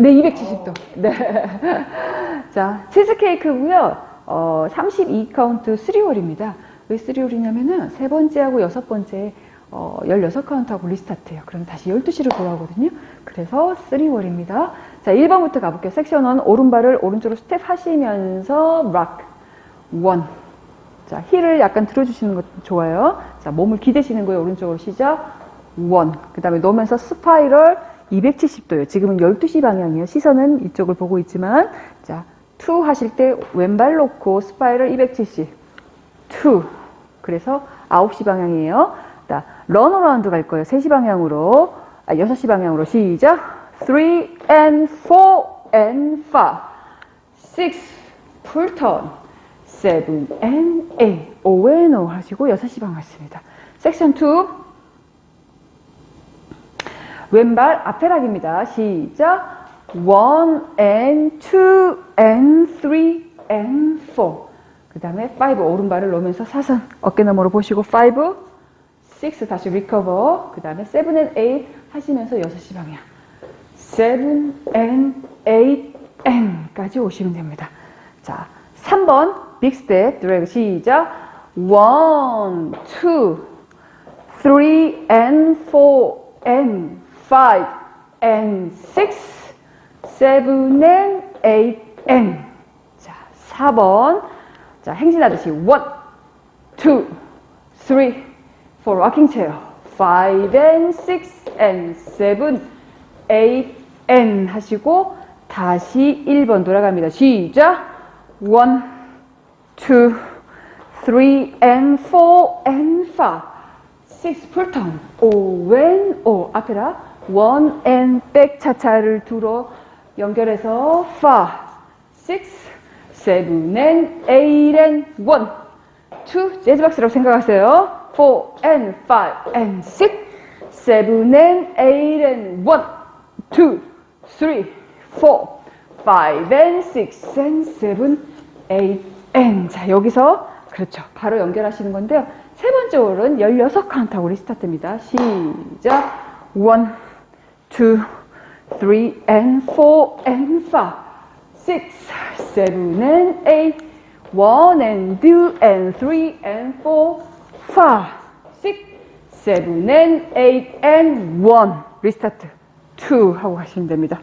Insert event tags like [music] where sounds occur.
네, 270도. 네. [laughs] 자, 치즈케이크고요. 어, 32카운트 3월입니다. 왜 3월이냐면은 세 번째하고 여섯 번째 어, 16카운트하고 리스타트예요. 그럼 다시 12시로 돌아오거든요. 그래서 3월입니다. 자, 1번부터 가볼게요. 섹션 1 오른발을 오른쪽으로 스텝 하시면서 락. 1. 자, 힐을 약간 들어주시는 것도 좋아요. 자, 몸을 기대시는 거예요. 오른쪽으로 시작. 1. 그 다음에 놓으면서 스파이럴 270도요. 지금은 12시 방향이에요. 시선은 이쪽을 보고 있지만, 자, 2 하실 때 왼발 놓고 스파이럴 270. 2. 그래서 9시 방향이에요. 자, 런어라운드 갈 거예요. 3시 방향으로, 아, 6시 방향으로 시작. 3 and 4 and 5. 6. 풀턴. 7 and 8. 5 and 5 하시고 6시 방향 했습니다. 섹션 2. 왼발 앞에락입니다. 시작. 1 and 2 and 3 and 4. 그 다음에 5 오른발을 놓으면서 사선 어깨 너머로 보시고 5, 6 다시 리커버. 그 다음에 7 and 8 하시면서 6시 방향. 7 and 8 and까지 오시면 됩니다. 자, 3번 빅 스텝 드래그 시작. 1, 2, 3 and 4 and 5 and 6, 7 and 8 and 자, 4번 자, 행진하듯이 1, 2, 3, 4 rocking chair 5 and 6 and 7, 8 and 하시고 다시 1번 돌아갑니다. 시작 1, 2, 3 and 4 and 5 6 풀턴 5 and 5 앞에라 1 and 백 차차를 두로 연결해서 5 6 7 and 8 and 1 2 재즈박스라고 생각하세요. 4 and 5 and 6 7 and 8 and 1 2 3 4 5 and 6 and 7 8 and. 자 여기서 그렇죠. 바로 연결하시는 건데요. 세 번째 홀은 16카운트하고 리스타트입니다. 시작. 1 2 3 and 4 and 5 6 7 and 8 1 and 2 and 3 and 4 5 6 7 and 8 and 1 리스타트 2 하고 가시면 됩니다